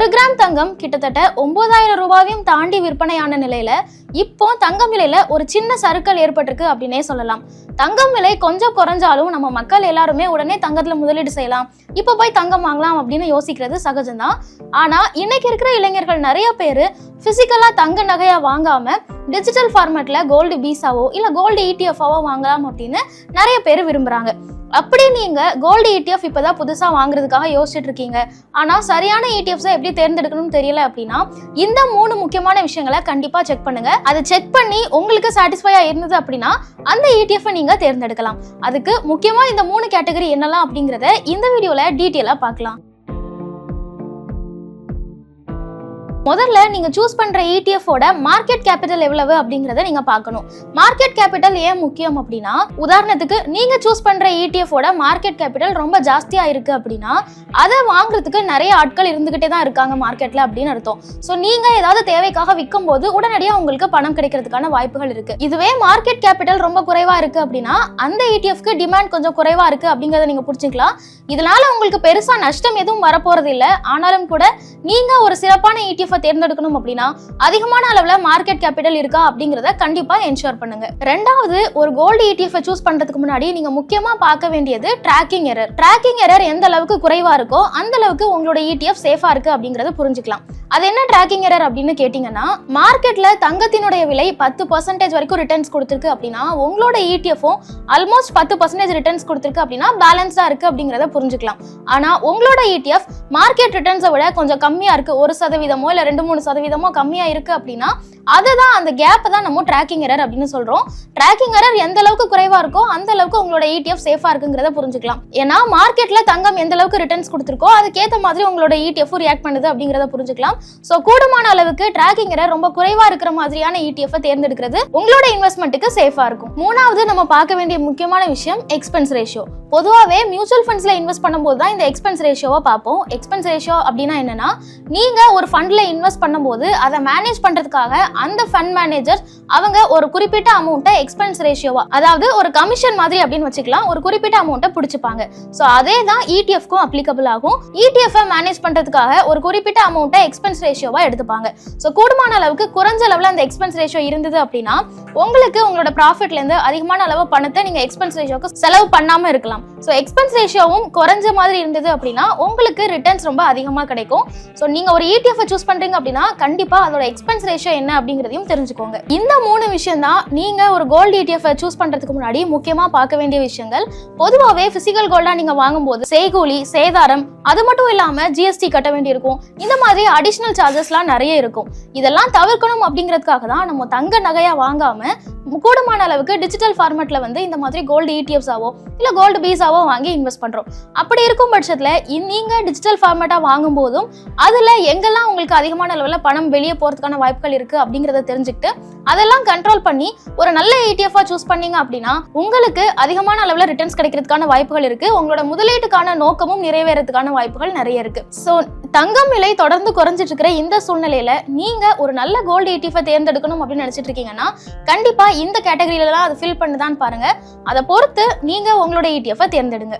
ஒரு கிராம் தங்கம் கிட்டத்தட்ட ஒன்பதாயிரம் ரூபாயும் தாண்டி விற்பனையான நிலையில இப்போ தங்கம் விலையில ஒரு சின்ன சறுக்கல் ஏற்பட்டிருக்கு அப்படின்னே சொல்லலாம். தங்கம் விலை கொஞ்சம் குறைஞ்சாலும் நம்ம மக்கள் எல்லாருமே உடனே தங்கத்துல முதலீடு செய்யலாம். இப்போ போய் தங்கம் வாங்கலாம் அப்படின்னு யோசிக்கிறது சகஜம்தான். ஆனால் இன்னைக்கு இருக்கிற இளைஞர்கள் நிறைய பேர் ஃபிசிக்கலாக தங்க நகையாக வாங்காம டிஜிட்டல் ஃபார்மேட்டில் கோல்டு பீஸாவோ இல்லை கோல்டு இடிஎஃப்ஆவோ வாங்கலாம் அப்படின்னு நிறைய பேர் விரும்புகிறாங்க அப்படி நீங்க கோல்டு இடிஎஃப் இப்பதான் புதுசா வாங்குறதுக்காக யோசிச்சுட்டு இருக்கீங்க. ஆனா சரியான இடிஎஃப்ஸை எப்படி தேர்ந்தெடுக்கணும்னு தெரியல அப்படின்னா இந்த மூணு முக்கியமான விஷயங்களை கண்டிப்பா செக் பண்ணுங்க. அதை செக் பண்ணி உங்களுக்கு சாட்டிஸ்ஃபையா இருந்தது அப்படின்னா அந்த இடிஎஃப் நீங்க தேர்ந்தெடுக்கலாம். அதுக்கு முக்கியமா இந்த மூணு கேட்டகரி என்னலாம் அப்படிங்கறத இந்த வீடியோல டீட்டெயிலா பார்க்கலாம். முதல்ல நீங்க சூஸ் பண்ற ETF மார்க்கெட் கேபிட்டல் எவ்வளவு அப்படிங்கறத நீங்க பார்க்கணும். மார்க்கெட் கேபிட்டல் ஏன் முக்கியம் அப்படின்னா உதாரணத்துக்கு நீங்க சூஸ் பண்ற இடிஎஃபோட மார்க்கெட் கேபிட்டல் ரொம்ப ஜாஸ்தியா இருக்கு அப்படின்னா அதை வாங்குறதுக்கு நிறைய ஆட்கள் இருந்துகிட்டே தான் இருக்காங்க மார்க்கெட்ல அப்படின்னு அர்த்தம். ஸோ நீங்க ஏதாவது தேவைக்காக விற்கும் போது உடனடியாக உங்களுக்கு பணம் கிடைக்கிறதுக்கான வாய்ப்புகள் இருக்கு. இதுவே மார்க்கெட் கேபிட்டல் ரொம்ப குறைவா இருக்கு அப்படின்னா அந்த ETFக்கு டிமாண்ட் கொஞ்சம் குறைவா இருக்கு அப்படிங்கறத நீங்க புரிச்சுக்கலாம் இதனால உங்களுக்கு பெருசா நஷ்டம் எதுவும் வரப்போறது இல்லை ஆனாலும் கூட நீங்க ஒரு சிறப்பான ஈடிஎஃப் லைஃபை தேர்ந்தெடுக்கணும் அப்படின்னா அதிகமான அளவுல மார்க்கெட் கேபிட்டல் இருக்கா அப்படிங்கறத கண்டிப்பா என்ஷூர் பண்ணுங்க. ரெண்டாவது ஒரு கோல்டு இடிஎஃப் சூஸ் பண்றதுக்கு முன்னாடி நீங்க முக்கியமா பார்க்க வேண்டியது டிராக்கிங் எரர் ட்ராக்கிங் எரர் எந்த அளவுக்கு குறைவா இருக்கோ அந்த அளவுக்கு உங்களோட இடிஎஃப் சேஃபா இருக்கு அப்படிங்கறத புரிஞ்சுக்கலாம். அது என்ன ட்ராக்கிங் எரர் அப்படின்னு கேட்டிங்கன்னா மார்க்கெட்டில் தங்கத்தினுடைய விலை பத்து பர்சன்டேஜ் வரைக்கும் ரிட்டர்ன்ஸ் கொடுத்துருக்கு அப்படின்னா உங்களோட இடிஎஃப்பும் ஆல்மோஸ்ட் பத்து பர்சன்டேஜ் ரிட்டர்ன்ஸ் கொடுத்துருக்கு அப்படின்னா பேலன்ஸாக இருக்கு அப்படிங்கிறத புரிஞ்சுக்கலாம். ஆனால் உங்களோட இடிஎஃப் மார்க்கெட் ரிட்டர்ன்ஸை விட கொஞ்சம் கம்மியாக இருக்குது ஒரு சதவீதமோ இல்லை ரெண்டு மூணு சதவீதமோ கம்மியாக இருக்கு அப்படின்னா அதுதான் அந்த கேப்பை தான் நம்ம ட்ராக்கிங் எரர் அப்படின்னு சொல்கிறோம் ட்ராக்கிங் எரர் எந்த அளவுக்கு குறைவாக இருக்கோ அந்த அளவுக்கு உங்களோட இடிஎஃப் சேஃபாக இருக்குங்கிறத புரிஞ்சுக்கலாம். ஏன்னா மார்க்கெட்டில் தங்கம் எந்த அளவுக்கு ரிட்டர்ன்ஸ் கொடுத்துருக்கோ அதுக்கேற்ற மாதிரி உங்களோட இடிஎஃப் ரியாக்ட் பண்ணுது அப்படிங்கிறத புரிஞ்சுக்கலாம். ஸோ கூடுமான அளவுக்கு ட்ராக்கிங் எரர் ரொம்ப குறைவாக இருக்கிற மாதிரியான இடிஎஃப் தேர்ந்தெடுக்கிறது உங்களோட இன்வெஸ்ட்மெண்ட்டுக்கு சேஃபாக இருக்கும். மூணாவது நம்ம பார்க்க வேண்டிய முக்கியமான விஷயம் எக்ஸ்பென்ஸ் ரேஷியோ பொதுவாகவே மியூச்சுவல் ஃபண்ட்ஸில் இன்வெஸ்ட் பண்ணும்போது தான் இந்த எக்ஸ்பென்ஸ் ரேஷியோவை பார்ப்போம். எக்ஸ்பென்ஸ் ரேஷியோ அப்படின்னா என்னன்னா நீங்கள் ஒரு ஃபண்டில் இன்வெஸ்ட் பண்ணும்போது அதை மேனேஜ் பண்ணுறதுக்காக அந்த ஃபண்ட் மேனேஜர் அவங்க ஒரு குறிப்பிட்ட அமௌண்ட்டை எக்ஸ்பென்ஸ் ரேஷியோவா அதாவது ஒரு கமிஷன் மாதிரி அப்படின்னு வச்சுக்கலாம் ஒரு குறிப்பிட்ட அமௌண்ட்டை பிடிச்சிப்பாங்க. ஸோ அதே தான் இடிஎஃப்க்கும் அப்ளிகபிள் ஆகும். இடிஎஃப் மேனேஜ் பண்றதுக்காக ஒரு குறிப்பிட்ட அமௌண்ட்டை எக்ஸ்பென்ஸ் ரேஷியோவா எடுத்துப்பாங்க. ஸோ கூடுமான அளவுக்கு குறைஞ்ச அளவில் அந்த எக்ஸ்பென்ஸ் ரேஷியோ இருந்தது அப்படின்னா உங்களுக்கு உங்களோட ப்ராஃபிட்லேருந்து அதிகமான அளவு பணத்தை நீங்கள் எக்ஸ்பென்ஸ் ரேஷியோக்கு செலவு பண்ணாமல் இருக்கலாம். ஸோ எக்ஸ்பென்ஸ் ரேஷியோவும் குறைஞ்ச மாதிரி இருந்தது அப்படின்னா உங்களுக்கு ரிட்டர்ன்ஸ் ரொம்ப அதிகமாக கிடைக்கும். ஸோ நீங்கள் ஒரு இடிஎஃப் சூஸ் பண்ணுறீங்க அப்படின்னா கண்டிப்பாக அதோட எக்ஸ்பென்ஸ் ரேஷியோ என்ன அப்படிங்கிறதையும் தெரிஞ்சுக்கோங்க. இந்த மூணு விஷயம் தான் நீங்க ஒரு கோல்டு ETF சூஸ் பண்றதுக்கு முன்னாடி முக்கியமா பார்க்க வேண்டிய விஷயங்கள். பொதுவாகவே பிசிக்கல் கோல்டா நீங்க வாங்கும்போது செய்கூலி சேதாரம் அது மட்டும் இல்லாம ஜிஎஸ்டி கட்ட வேண்டியிருக்கும். இந்த மாதிரி அடிஷ்னல் சார்ஜஸ்லாம் நிறைய இருக்கும். இதெல்லாம் தவிர்க்கணும் அப்படிங்கிறதுக்காக தான் நம்ம தங்க நகையா வாங்காம கூடுமான அளவுக்கு டிஜிட்டல் ஃபார்மேட்ல வந்து இந்த மாதிரி கோல்டு இடிஎஃப்ஸாவோ இல்ல கோல்டு பீஸாவோ வாங்கி இன்வெஸ்ட் பண்றோம். அப்படி இருக்கும் பட்சத்துல நீங்க டிஜிட்டல் ஃபார்மேட்டா வாங்கும் போதும் அதுல எங்கெல்லாம் உங்களுக்கு அதிகமான அளவுல பணம் வெளியே போறதுக்கான வாய்ப்புகள் இருக்கு அப்படிங்கறத தெரிஞ்சுக்கிட்டு அதெல்லாம் கண்ட்ரோல் பண்ணி ஒரு நல்ல இடிஎஃபா சூஸ் பண்ணீங்க அப்படின்னா உங்களுக்கு அதிகமான அளவுல ரிட்டர்ன்ஸ் கிடைக்கிறதுக்கான வாய்ப்புகள் இருக்கு. உங்களோட முதலீட்டுக்கான நோக்கமும் நிறைவேறதுக்கான வாய்ப்புகள் நிறைய இருக்கு. ஸோ தங்கம் விலை தொடர்ந்து குறைஞ்சிட்டு இருக்கிற இந்த சூழ்நிலையில நீங்க ஒரு நல்ல கோல்டு இடிஎஃபை தேர்ந்தெடுக்கணும் அப்படின்னு நினைச்சிட்டு இருக்கீங்கன்னா கண்டிப்பா இந்த கேட்டகரியிலலாம் அது ஃபில் பண்ணுதான்னு பாருங்க. அதை பொறுத்து நீங்க உங்களோட இடிஎஃபை தேர்ந்தெடுங்க.